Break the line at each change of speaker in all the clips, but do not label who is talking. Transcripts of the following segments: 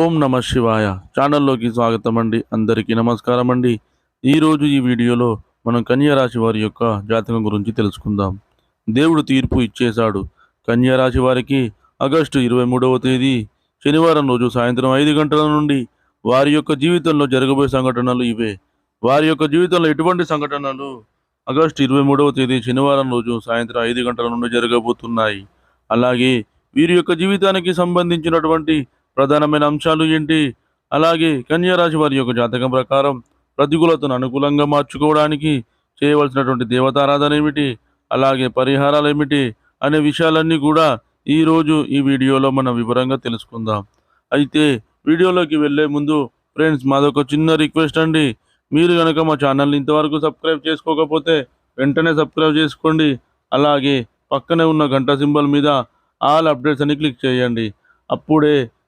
ఓం నమ శివాయ. ఛానల్లోకి స్వాగతం అండి అందరికీ నమస్కారం అండి ఈరోజు ఈ వీడియోలో మనం కన్యారాశి వారి యొక్క జాతకం గురించి తెలుసుకుందాం. దేవుడు తీర్పు ఇచ్చేశాడు. కన్యారాశి వారికి ఆగస్టు ఇరవై మూడవ తేదీ శనివారం రోజు సాయంత్రం ఐదు గంటల నుండి వారి యొక్క జీవితంలో జరగబోయే సంఘటనలు ఇవే. వారి యొక్క జీవితంలో ఎటువంటి సంఘటనలు ఆగస్టు ఇరవై మూడవ తేదీ శనివారం రోజు సాయంత్రం ఐదు గంటల నుండి జరగబోతున్నాయి. అలాగే వీరి యొక్క జీవితానికి సంబంధించినటువంటి ప్రధానమైన అంశాలు ఏంటి? అలాగే కన్యారాశి వారి యొక్క జాతకం ప్రకారం ప్రతికూలతను అనుకూలంగా మార్చుకోవడానికి చేయవలసినటువంటి దేవతారాధన ఏమిటి? అలాగే పరిహారాలు ఏమిటి? అనే విషయాలన్నీ కూడా ఈరోజు ఈ వీడియోలో మనం వివరంగా తెలుసుకుందాం. అయితే వీడియోలోకి వెళ్ళే ముందు ఫ్రెండ్స్ మాదొక చిన్న రిక్వెస్ట్ అండి. మీరు కనుక మా ఛానల్ని ఇంతవరకు సబ్స్క్రైబ్ చేసుకోకపోతే వెంటనే సబ్స్క్రైబ్ చేసుకోండి. అలాగే పక్కనే ఉన్న గంట సింబల్ మీద ఆల్ అప్డేట్స్ అని క్లిక్ చేయండి. అప్పుడే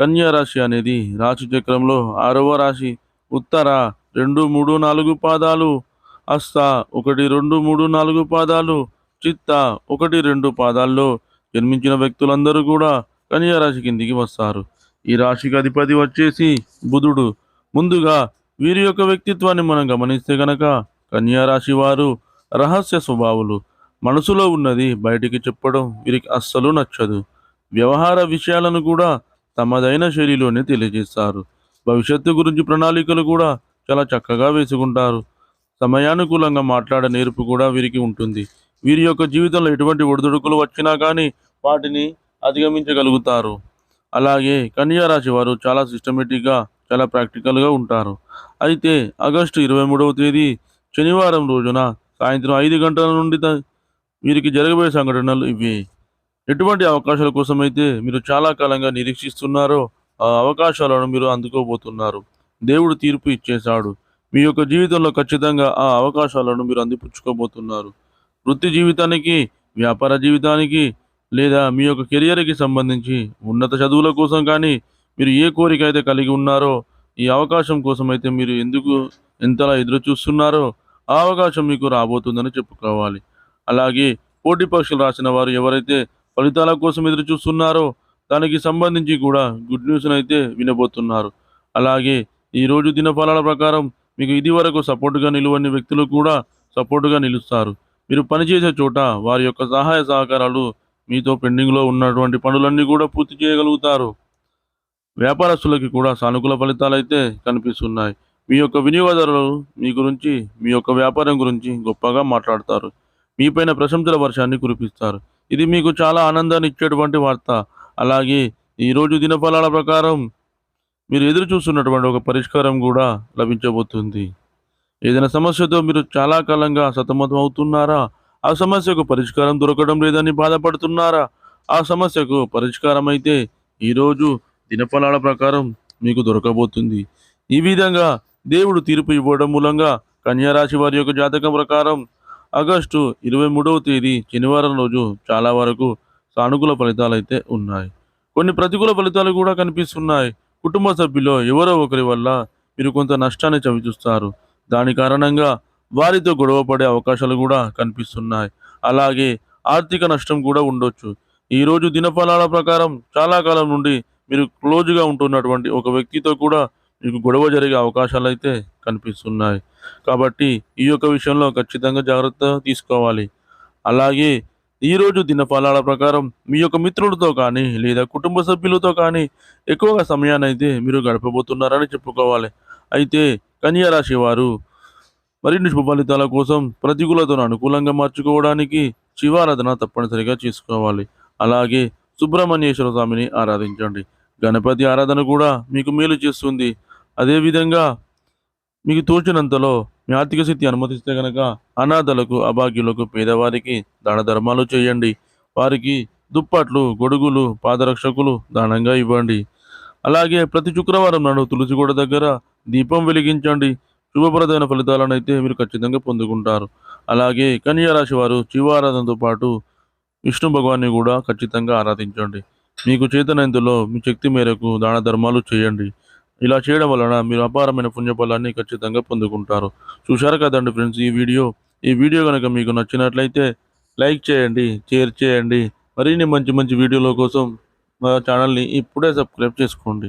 కన్యా రాశి అనేది రాశి చక్రంలో ఆరవ రాశి. ఉత్తర రెండు మూడు నాలుగు పాదాలు అస్త ఒకటి రెండు మూడు నాలుగు పాదాలు చిత్త ఒకటి రెండు పాదాల్లో జన్మించిన వ్యక్తులందరూ కూడా కన్యా రాశి కిందికి వస్తారు. ఈ రాశికి అధిపతి వచ్చేసి బుధుడు. ముందుగా వీరి యొక్క వ్యక్తిత్వాన్ని మనం గమనిస్తే గనక కన్యా రాశి వారు రహస్య స్వభావులు. మనసులో ఉన్నది బయటికి చెప్పడం వీరికి అస్సలు నచ్చదు. వ్యవహార విషయాలను కూడా తమదైన శైలిలోనే తెలియజేస్తారు. భవిష్యత్తు గురించి ప్రణాళికలు కూడా చాలా చక్కగా వేసుకుంటారు. సమయానుకూలంగా మాట్లాడే నేర్పు కూడా వీరికి ఉంటుంది. వీరి యొక్క జీవితంలో ఎటువంటి ఒడిదుడుకులు వచ్చినా కానీ వాటిని అధిగమించగలుగుతారు. అలాగే కన్యా రాశి వారు చాలా సిస్టమేటిక్గా చాలా ప్రాక్టికల్గా ఉంటారు. అయితే ఆగస్టు ఇరవై మూడవ తేదీ శనివారం రోజున సాయంత్రం ఐదు గంటల నుండి వీరికి జరగబోయే సంఘటనలు ఇవి. ఎటువంటి అవకాశాల కోసం అయితే మీరు చాలా కాలంగా నిరీక్షిస్తున్నారో ఆ అవకాశాలను మీరు అందుకోబోతున్నారు. దేవుడు తీర్పు ఇచ్చేశాడు. మీ యొక్క జీవితంలో ఖచ్చితంగా ఆ అవకాశాలను మీరు అందిపుచ్చుకోబోతున్నారు. వృత్తి జీవితానికి వ్యాపార జీవితానికి లేదా మీ యొక్క కెరియర్కి సంబంధించి ఉన్నత చదువుల కోసం కానీ మీరు ఏ కోరిక అయితే కలిగి ఉన్నారో ఈ అవకాశం కోసం అయితే మీరు ఎందుకు ఎంతలా ఎదురు చూస్తున్నారో ఆ అవకాశం మీకు రాబోతుందని చెప్పుకోవాలి. అలాగే పోటీ పరీక్షలు రాసిన వారు ఎవరైతే ఫలితాల కోసం ఎదురు చూస్తున్నారో. దానికి సంబంధించి కూడా గుడ్ న్యూస్ అయితే వినబోతున్నారు. అలాగే ఈరోజు దినఫలాల ప్రకారం మీకు ఇది వరకు సపోర్టుగా నిలువని వ్యక్తులు కూడా సపోర్టుగా నిలుస్తారు. మీరు పనిచేసే చోట వారి యొక్క సహాయ సహకారాలు మీతో పెండింగ్లో ఉన్నటువంటి పనులన్నీ కూడా పూర్తి చేయగలుగుతారు. వ్యాపారస్తులకి కూడా సానుకూల ఫలితాలు అయితే కనిపిస్తున్నాయి. మీ యొక్క వినియోగదారులు మీ గురించి మీ యొక్క వ్యాపారం గురించి గొప్పగా మాట్లాడతారు. మీపైన ప్రశంసల వర్షాన్ని కురిపిస్తారు. ఇది మీకు చాలా ఆనందాన్ని ఇచ్చేటువంటి వార్త. అలాగే ఈరోజు దినఫలాల ప్రకారం మీరు ఎదురు చూస్తున్నటువంటి ఒక పరిష్కారం కూడా లభించబోతుంది. ఏదైనా సమస్యతో మీరు చాలా కాలంగా సతమతం అవుతున్నారా? ఆ సమస్యకు పరిష్కారం దొరకడం లేదని బాధపడుతున్నారా? ఆ సమస్యకు పరిష్కారం అయితే ఈరోజు దినఫలాల ప్రకారం మీకు దొరకబోతుంది. ఈ విధంగా దేవుడు తీర్పు ఇవ్వడం మూలంగా కన్యారాశి వారి యొక్క జాతకం ప్రకారం ఆగస్టు ఇరవై మూడవ తేదీ శనివారం రోజు చాలా వరకు సానుకూల ఫలితాలు అయితే ఉన్నాయి. కొన్ని ప్రతికూల ఫలితాలు కూడా కనిపిస్తున్నాయి. కుటుంబ సభ్యులు ఎవరో ఒకరి వల్ల మీరు కొంత నష్టాన్ని చవిచూస్తారు. దాని కారణంగా వారితో గొడవ పడే అవకాశాలు కూడా కనిపిస్తున్నాయి. అలాగే ఆర్థిక నష్టం కూడా ఉండొచ్చు. ఈరోజు దినఫలాల ప్రకారం చాలా కాలం నుండి మీరు క్లోజ్గా ఉంటున్నటువంటి ఒక వ్యక్తితో కూడా మీకు గొడవ జరిగే అవకాశాలు అయితే కనిపిస్తున్నాయి. కాబట్టి ఈ యొక్క విషయంలో ఖచ్చితంగా జాగ్రత్త తీసుకోవాలి. అలాగే ఈరోజు దినఫలాల ప్రకారం మీ యొక్క మిత్రులతో కానీ లేదా కుటుంబ సభ్యులతో కానీ ఎక్కువగా సమయాన్ని అయితే మీరు గడపబోతున్నారని చెప్పుకోవాలి. అయితే కన్యారాశి వారు మరిన్ని శుభ ఫలితాల కోసం ప్రతికూలతను అనుకూలంగా మార్చుకోవడానికి శివారాధన తప్పనిసరిగా చేసుకోవాలి. అలాగే సుబ్రహ్మణ్యేశ్వర స్వామిని ఆరాధించండి. గణపతి ఆరాధన కూడా మీకు మేలు చేస్తుంది. అదేవిధంగా మీకు తోచినంతలో మీ ఆర్థిక స్థితి అనుమతిస్తే కనుక అనాథలకు అభాగ్యులకు పేదవారికి దాన ధర్మాలు చేయండి. వారికి దుప్పట్లు గొడుగులు పాదరక్షకులు దానంగా ఇవ్వండి. అలాగే ప్రతి శుక్రవారం నాడు తులసిగూడ దగ్గర దీపం వెలిగించండి. శుభప్రదమైన ఫలితాలను అయితే మీరు ఖచ్చితంగా పొందుకుంటారు. అలాగే కన్యారాశి వారు శివారాధనతో పాటు విష్ణు భగవాన్ని కూడా ఖచ్చితంగా ఆరాధించండి. మీకు చేతనంతలో మీ శక్తి మేరకు దాన ధర్మాలు చేయండి. ఇలా చేయడం వలన మీరు అపారమైన పుణ్యఫలాన్ని ఖచ్చితంగా పొందుకుంటారు. చూశారు కదండి ఫ్రెండ్స్ ఈ వీడియో? ఈ వీడియో కనుక మీకు నచ్చినట్లయితే లైక్ చేయండి షేర్ చేయండి. మరిన్ని మంచి మంచి వీడియోల కోసం మా ఛానల్ని ఇప్పుడే సబ్స్క్రైబ్ చేసుకోండి.